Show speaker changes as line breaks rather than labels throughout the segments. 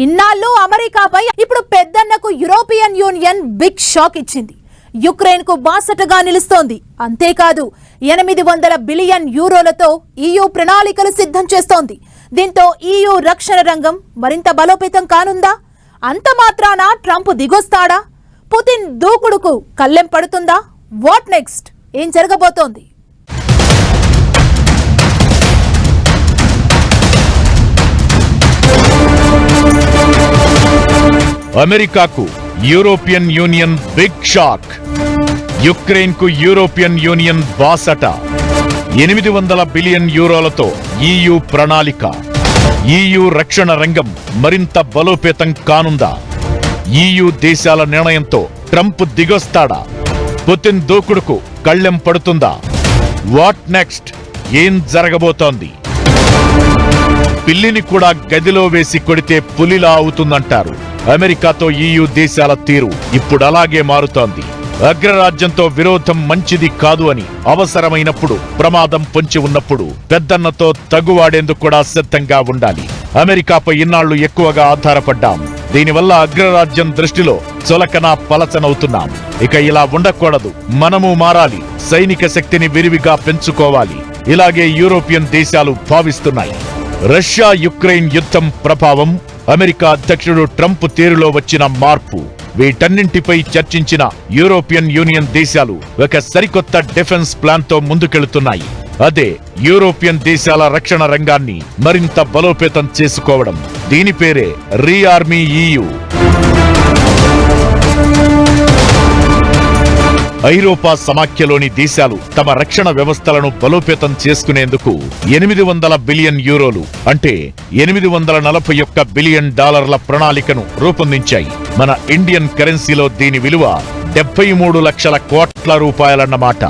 ఇన్నాళ్ళు అమెరికాపై ఇప్పుడు పెద్దన్నకు యూరోపియన్ యూనియన్ బిగ్ షాక్ ఇచ్చింది. యుక్రెయిన్కు బాసటగా నిలుస్తోంది. అంతేకాదు ఎనిమిది వందల బిలియన్ యూరోలతో ఈయూ ప్రణాళికలు సిద్ధం చేస్తోంది. దీంతో ఈయూ రక్షణ రంగం మరింత బలోపేతం కానుందా? అంత మాత్రాన ట్రంప్ దిగొస్తాడా? పుతిన్ దూకుడుకు కళ్ళెం పడుతుందా? What next? ఏం జరగబోతోంది?
అమెరికాకు యూరోపియన్ యూనియన్ బిగ్ షాక్. యుక్రెయిన్కు యూరోపియన్ యూనియన్ బాసట. ఎనిమిది వందల బిలియన్ యూరోలతో ఈయు ప్రణాళిక. ఈయు రక్షణ రంగం మరింత బలోపేతం కానుందా? ఈయు దేశాల నిర్ణయంతో ట్రంప్ దిగొస్తాడా? పుతిన్ దూకుడుకు కళ్ళెం పడుతుందా? What next? ఏం జరగబోతోంది? పిల్లిని కూడా గదిలో వేసి కొడితే పులిలా అవుతుందంటారు. అమెరికాతో ఈయు దేశాల తీరు ఇప్పుడు అలాగే మారుతోంది. అగ్రరాజ్యంతో విరోధం మంచిది కాదు అని అవసరమైనప్పుడు ప్రమాదం పొంచి ఉన్నప్పుడు పెద్దన్నతో తగువాడేందుకు కూడా సిద్ధంగా ఉండాలి. అమెరికాపై ఇన్నాళ్ళు ఎక్కువగా ఆధారపడ్డాం. దీనివల్ల అగ్రరాజ్యం దృష్టిలో చులకన పలచనవుతున్నాం. ఇక ఇలా ఉండకూడదు. మనము మారాలి. సైనిక శక్తిని విరివిగా పెంచుకోవాలి. ఇలాగే యూరోపియన్ దేశాలు భావిస్తున్నాయి. రష్యా యుక్రెయిన్ యుద్ధం ప్రభావం అమెరికా అధ్యక్షుడు ట్రంప్ తీరులో వచ్చిన మార్పు. వీటన్నింటిపై చర్చించిన యూరోపియన్ యూనియన్ దేశాలు ఒక సరికొత్త డిఫెన్స్ ప్లాన్తో ముందుకెళుతున్నాయి. అదే యూరోపియన్ దేశాల రక్షణ రంగాన్ని మరింత బలోపేతం చేసుకోవడం. దీని పేరే రీఆర్మీ ఈయూ ఐరోపా సమాఖ్యలోని దేశాలు తమ రక్షణ వ్యవస్థలను బలోపేతం చేసుకునేందుకు ఎనిమిది వందల బిలియన్ యూరోలు అంటే ఎనిమిది వందల నలభై ఒక్క బిలియన్ డాలర్ల ప్రణాళికను రూపొందించాయి. మన ఇండియన్ కరెన్సీలో దీని విలువ డెబ్బై మూడు లక్షల కోట్ల రూపాయలన్నమాట.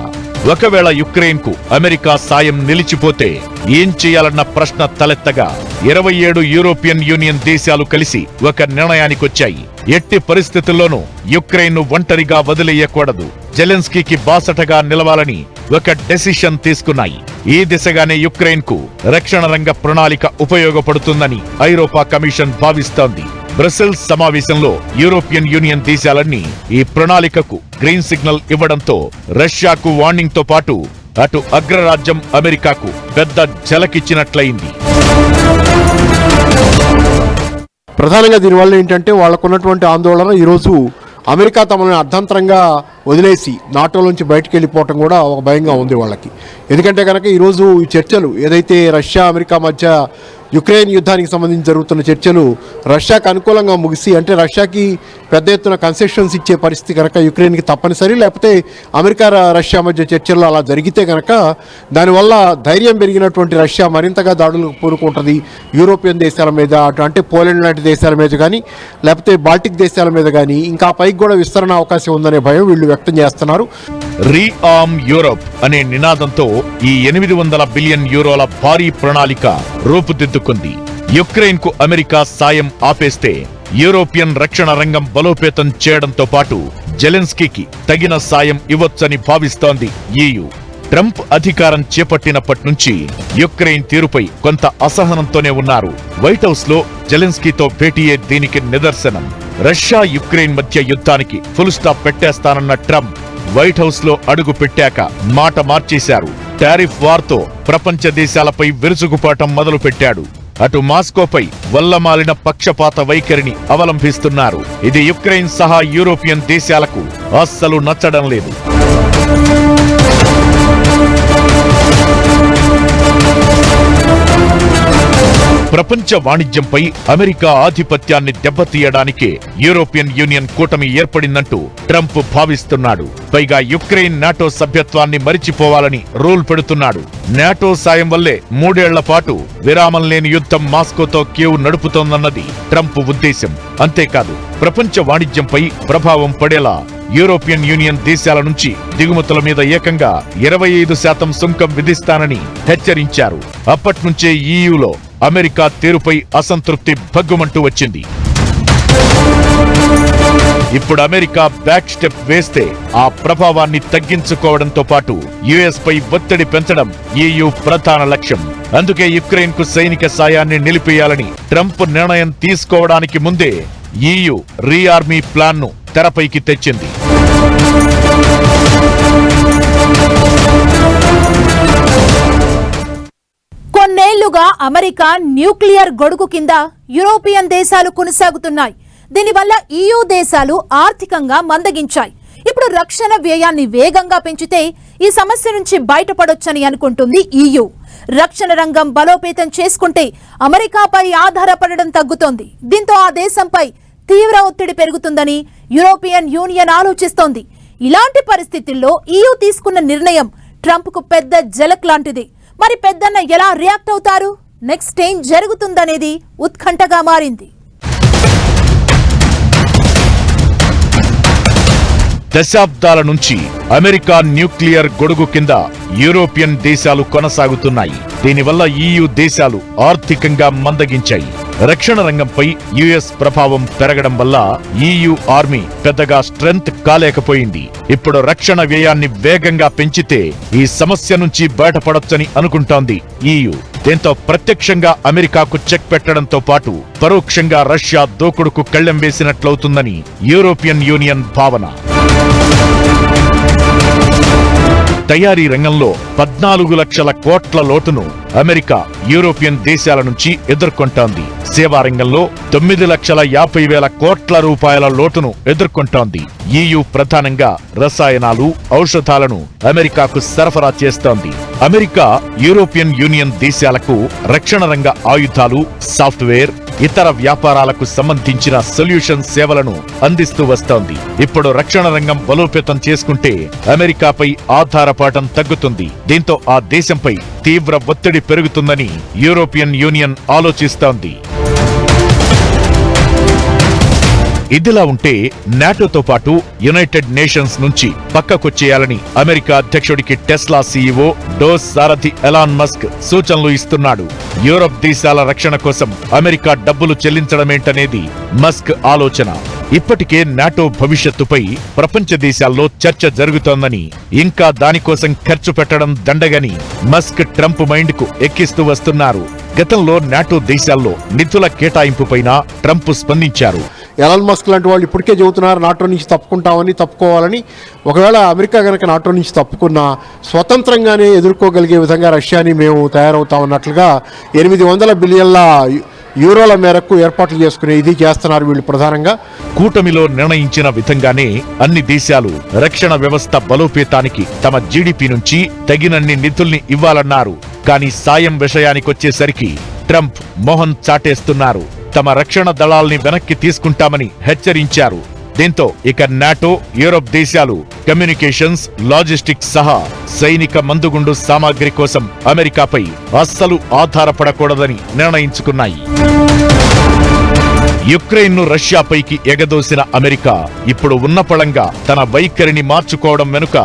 ఒకవేళ యుక్రెయిన్కు అమెరికా సాయం నిలిచిపోతే ఏం చేయాలన్న ప్రశ్న తలెత్తగా ఇరవై ఏడు యూరోపియన్ యూనియన్ దేశాలు కలిసి ఒక నిర్ణయానికొచ్చాయి. ఎట్టి పరిస్థితుల్లోనూ యుక్రెయిన్ను ఒంటరిగా వదిలేయకూడదు. జెలెన్స్కీకి బాసటగా నిలవాలని ఒక డెసిషన్ తీసుకున్నాయి. ఈ దిశగానే యుక్రెయిన్కు రక్షణ రంగ ప్రణాళిక ఉపయోగపడుతుందని ఐరోపా కమిషన్ భావిస్తోంది. బ్రసెల్స్ సమావేశంలో యూరోపియన్ యూనియన్ దేశాలన్నీ ఈ ప్రణాళికకు గ్రీన్ సిగ్నల్ ఇవ్వడంతో రష్యాకు వార్నింగ్తో పాటు అటు అగ్రరాజ్యం అమెరికాకు పెద్ద జలకిచ్చినట్లయింది
ప్రధానంగా దీనివల్ల ఏంటంటే వాళ్ళకున్నటువంటి ఆందోళన ఈరోజు అమెరికా తమను అర్థంతరంగా వదిలేసి నాటోలోంచి బయటకు వెళ్ళిపోవటం కూడా ఒక భయంగా ఉంది వాళ్ళకి. ఎందుకంటే కనుక ఈరోజు ఈ చర్చలు ఏదైతే రష్యా అమెరికా మధ్య యుక్రెయిన్ యుద్ధానికి సంబంధించి జరుగుతున్న చర్చలు రష్యాకు అనుకూలంగా ముగిసి అంటే రష్యాకి పెద్ద ఎత్తున కన్సెషన్స్ ఇచ్చే పరిస్థితి కనుక యుక్రెయిన్కి తప్పనిసరి లేకపోతే అమెరికా రష్యా మధ్య చర్చల్లో అలా జరిగితే కనుక దానివల్ల ధైర్యం పెరిగినటువంటి రష్యా మరింతగా దాడులకు పూనుకుంటుంది. యూరోపియన్ దేశాల మీద అటు అంటే పోలాండ్ లాంటి దేశాల మీద కానీ లేకపోతే బాల్టిక్ దేశాల మీద కానీ ఇంకా పైకి కూడా విస్తరణ అవకాశం ఉందనే భయం వీళ్ళు వ్యక్తం చేస్తున్నారు.
రీఆర్మ్ యూరోప్ అనే నినాదంతో ఈ ఎనిమిది వందల బిలియన్ యూరోల భారీ ప్రణాళిక రూపుదిద్దుకుంది. యుక్రెయిన్కు అమెరికా సాయం ఆపేస్తే యూరోపియన్ రక్షణ రంగం బలోపేతం చేయడంతో పాటు జెలెన్స్కీకి తగిన సాయం ఇవ్వొచ్చని భావిస్తోంది ఈయు. ట్రంప్ అధికారం చేపట్టినప్పటి నుంచి యుక్రెయిన్ తీరుపై కొంత అసహనంతోనే ఉన్నారు. వైట్ హౌస్లో జెలెన్స్కీతో భేటీయే దీనికి నిదర్శనం. రష్యా యుక్రెయిన్ మధ్య యుద్ధానికి ఫుల్ స్టాప్ పెట్టేస్తానన్న ట్రంప్ వైట్ హౌస్లో అడుగు పెట్టాక మాట మార్చేశారు. టారిఫ్ వార్తో ప్రపంచ దేశాలపై విరుచుకుపాటం మొదలుపెట్టాడు. అటు మాస్కోపై వల్లమాలిన పక్షపాత వైఖరిని అవలంబిస్తున్నారు. ఇది యుక్రెయిన్ సహా యూరోపియన్ దేశాలకు అస్సలు నచ్చడం లేదు. ప్రపంచ వాణిజ్యంపై అమెరికా ఆధిపత్యాన్ని దెబ్బతీయడానికే యూరోపియన్ యూనియన్ కూటమి ఏర్పడిందంటూ ట్రంప్ భావిస్తున్నాడు. పైగా యుక్రెయిన్ నాటో సభ్యత్వాన్ని మరిచిపోవాలని రూల్ పెడుతున్నాడు. నాటో సాయం వల్లే మూడేళ్ళ పాటు విరామం లేని యుద్ధం మాస్కోతో కేవ్ నడుపుతోందన్నది ట్రంప్ ఉద్దేశం అంతేకాదు ప్రపంచ వాణిజ్యంపై ప్రభావం పడేలా యూరోపియన్ యూనియన్ దేశాల నుంచి దిగుమతుల మీద ఏకంగా ఇరవై ఐదు శాతం సుంకం విధిస్తానని హెచ్చరించారు. అప్పట్నుంచే ఈయూలో అమెరికా తీరుపై అసంతృప్తి భగ్గుమంటూ వచ్చింది. ఇప్పుడు అమెరికా బ్యాక్ స్టెప్ వేస్తే ఆ ప్రభావాన్ని తగ్గించుకోవడంతో పాటు యుఎస్ పై ఒత్తిడి పెంచడం ఈయు ప్రధాన లక్ష్యం. అందుకే యుక్రెయిన్కు సైనిక సాయాన్ని నిలిపేయాలని ట్రంప్ నిర్ణయం తీసుకోవడానికి ముందే ఈయు రీఆర్మీ ప్లాన్ను తెరపైకి తెచ్చింది.
అమెరికా న్యూక్లియర్ గొడుగు కింద యూరోపియన్ దేశాలు కొనసాగుతున్నాయి. దీనివల్ల ఈయూ దేశాలు ఆర్థికంగా మందగించాయి. ఇప్పుడు రక్షణ వ్యయాన్ని వేగంగా పెంచితే ఈ సమస్య నుంచి బయటపడొచ్చని అనుకుంటుంది ఈయూ రక్షణ రంగం బలోపేతం చేసుకుంటే అమెరికాపై ఆధారపడడం తగ్గుతోంది. దీంతో ఆ దేశంపై తీవ్ర ఒత్తిడి పెరుగుతుందని యూరోపియన్ యూనియన్ ఆలోచిస్తోంది. ఇలాంటి పరిస్థితుల్లో ఈయూ తీసుకున్న నిర్ణయం ట్రంప్కు పెద్ద జలక్ లాంటిది. మరి పెద్దన్న ఎలా రియాక్ట్ అవుతారు? నెక్స్ట్ ఏం జరుగుతుందనేది ఉత్కంఠగా మారింది.
దశాబ్దాల నుంచి అమెరికా న్యూక్లియర్ గొడుగు కింద యూరోపియన్ దేశాలు కొనసాగుతున్నాయి. దీనివల్ల ఈయూ దేశాలు ఆర్థికంగా మందగించాయి. రక్షణ రంగంపై యుఎస్ ప్రభావం పెరగడం వల్ల ఈయూ ఆర్మీ పెద్దగా స్ట్రెంగ్త్ కాలేకపోయింది. ఇప్పుడు రక్షణ వ్యయాన్ని వేగంగా పెంచితే ఈ సమస్య నుంచి బయటపడొచ్చని అనుకుంటోంది ఈయూ. దీంతో ప్రత్యక్షంగా అమెరికాకు చెక్ పెట్టడంతో పాటు పరోక్షంగా రష్యా దూకుడుకు కళ్ళెం వేసినట్లవుతుందని యూరోపియన్ యూనియన్ భావన. తయారీ రంగంలో పద్నాలుగు లక్షల కోట్ల లోటును అమెరికా యూరోపియన్ దేశాల నుంచి ఎదుర్కొంటోంది. సేవా రంగంలో తొమ్మిది లక్షల యాభై వేల కోట్ల రూపాయల లోటును ఎదుర్కొంటోంది. ఈయు ప్రధానంగా రసాయనాలు ఔషధాలను అమెరికాకు సరఫరా చేస్తోంది. అమెరికా యూరోపియన్ యూనియన్ దేశాలకు రక్షణ రంగ ఆయుధాలు సాఫ్ట్వేర్ ఇతర వ్యాపారాలకు సంబంధించిన సొల్యూషన్ సేవలను అందిస్తూ వస్తోంది. ఇప్పుడు రక్షణ రంగం బలోపేతం చేసుకుంటే అమెరికాపై ఆధారపడటం తగ్గుతుంది. దీంతో ఆ దేశంపై తీవ్ర ఒత్తిడి పెరుగుతుందని యూరోపియన్ యూనియన్ ఆలోచిస్తోంది. ఇదిలా ఉంటే నాటోతో పాటు యునైటెడ్ నేషన్స్ నుంచి పక్కకొచ్చేయాలని అమెరికా అధ్యక్షుడికి టెస్లా సీఈఓ డోస్ సారథి ఎలాన్ మస్క్ సూచనలు ఇస్తున్నాడు. యూరప్ దేశాల రక్షణ కోసం అమెరికా డబ్బులు చెల్లించడమేంటనేది మస్క్ ఆలోచన. ఇప్పటికే నాటో భవిష్యత్తుపై ప్రపంచ దేశాల్లో చర్చ జరుగుతోందని ఇంకా దానికోసం ఖర్చు పెట్టడం దండగని మస్క్ ట్రంప్ మైండ్కు ఎక్కిస్తూ వస్తున్నారు. గతంలో నాటో దేశాల్లో నిధుల కేటాయింపుపైన ట్రంప్ స్పందించారు.
ఎలాన్ మస్క్ లాంటి వాళ్ళు ఇప్పటికే చెబుతున్నారు నాటో నుంచి తప్పుకుంటామని తప్పుకోవాలని. ఒకవేళ అమెరికా కనుక నాటో నుంచి తప్పుకున్నా స్వతంత్రంగానే ఎదుర్కోగలిగే విధంగా రష్యాని మేము తయారవుతామన్నట్లుగా ఎనిమిది వందల బిలియన్ల యూరోల మేరకు ఏర్పాట్లు చేసుకునే ఇది చేస్తున్నారు వీళ్ళు ప్రధానంగా.
కూటమిలో నిర్ణయించిన విధంగానే అన్ని దేశాలు రక్షణ వ్యవస్థ బలోపేతానికి తమ జీడిపి నుంచి తగినన్ని నిధుల్ని ఇవ్వాలన్నారు. కానీ సాయం విషయానికొచ్చేసరికి ట్రంప్ మోహన్ చాటేస్తున్నారు. తమ రక్షణ దళాల్ని వెనక్కి తీసుకుంటామని హెచ్చరించారు. దీంతో ఇక నాటో యూరోప్ దేశాలు కమ్యూనికేషన్స్ లాజిస్టిక్స్ సహా సైనిక మందుగుండు సామాగ్రి కోసం అమెరికాపై అస్సలు ఆధారపడకూడదని నిర్ణయించుకున్నాయి. యుక్రెయిన్ను రష్యాపైకి ఎగదోసిన అమెరికా ఇప్పుడు ఉన్నపళంగా తన వైఖరిని మార్చుకోవడం వెనుక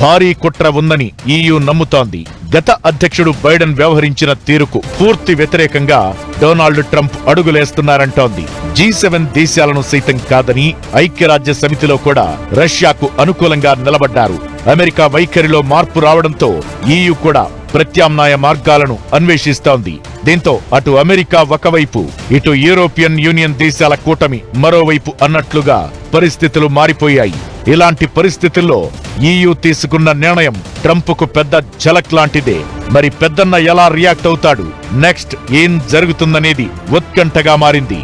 భారీ కుట్ర ఉందని ఈయూ నమ్ముతోంది. గత అధ్యక్షుడు బైడెన్ వ్యవహరించిన తీరుకు పూర్తి వ్యతిరేకంగా డొనాల్డ్ ట్రంప్ అడుగులేస్తున్నారంటోంది. జీ సెవెన్ దేశాలను సైతం కాదని ఐక్యరాజ్య సమితిలో కూడా రష్యాకు అనుకూలంగా నిలబడ్డారు. అమెరికా వైఖరిలో మార్పు రావడంతో ఈయూ కూడా ప్రత్యామ్నాయ మార్గాలను అన్వేషిస్తోంది. దీంతో అటు అమెరికా ఒకవైపు ఇటు యూరోపియన్ యూనియన్ దేశాల కూటమి మరోవైపు అన్నట్లుగా పరిస్థితులు మారిపోయాయి. ఇలాంటి పరిస్థితుల్లో ఈయూ తీసుకున్న నిర్ణయం ట్రంప్కు పెద్ద ఝలక్ లాంటిదే. మరి పెద్దన్న ఎలా రియాక్ట్ అవుతాడు? నెక్స్ట్ ఏం జరుగుతుందనేది ఉత్కంఠగా మారింది.